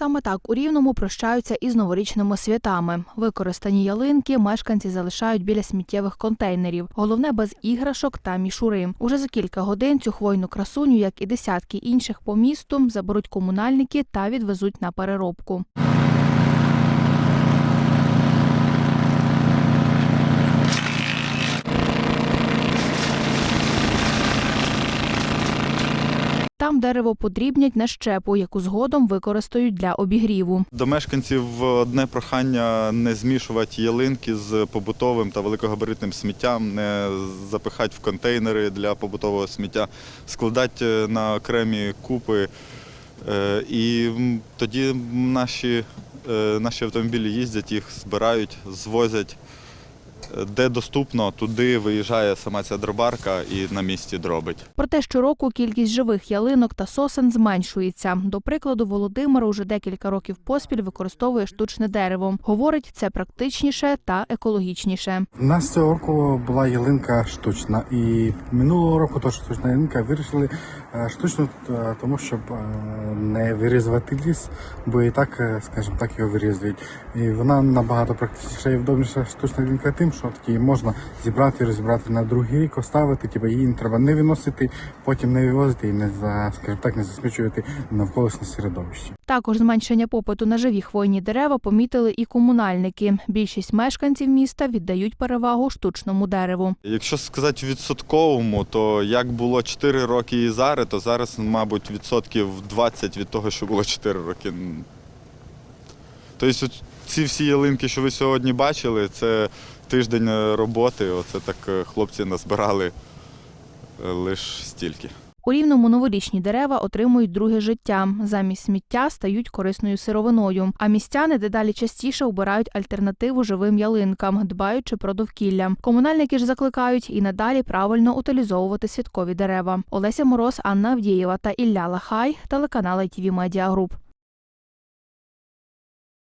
Саме так у Рівному прощаються із новорічними святами. Використані ялинки мешканці залишають біля сміттєвих контейнерів. Головне без іграшок та мішури. Уже за кілька годин цю хвойну красуню, як і десятки інших по місту, заберуть комунальники та відвезуть на переробку. Там дерево подрібнять на щепу, яку згодом використають для обігріву. До мешканців одне прохання не змішувати ялинки з побутовим та великогабаритним сміттям, не запихати в контейнери для побутового сміття, складати на окремі купи. Е, І тоді наші, е, наші автомобілі їздять, їх збирають, звозять. Де доступно, туди виїжджає сама ця дробарка і на місці дробить. Проте щороку кількість живих ялинок та сосен зменшується. До прикладу, Володимир уже декілька років поспіль використовує штучне дерево. Говорить, це практичніше та екологічніше. У нас цього року була ялинка штучна, і минулого року теж штучна ялинка вирішили е, штучну, е, тому щоб е, не вирізувати ліс, бо і так, скажімо так, його вирізують. І вона набагато практичніша і вдобніша штучна ялинка тим, що такі можна зібрати і розібрати на другий рік, оставити, типу її не треба не виносити, потім не вивозити і не за, скажімо так, не засмічувати навколишнє середовище. Також зменшення попиту на живі хвойні дерева помітили і комунальники. Більшість мешканців міста віддають перевагу штучному дереву. Якщо сказати відсотковому, то як було 4 роки і зараз, то зараз, мабуть, відсотків 20 від того, що було 4 роки. Тобто ці всі ялинки, що ви сьогодні бачили, це тиждень е, роботи. Оце так е, хлопці назбирали лише стільки. У рівному новорічні дерева отримують друге життя. Замість сміття стають корисною сировиною. А містяни дедалі частіше обирають альтернативу живим ялинкам, дбаючи про довкілля. Комунальники ж закликають і надалі правильно утилізовувати святкові дерева. Олеся Мороз, Анна Авдієва та Ілля Лахай, телеканал ITV Media Group.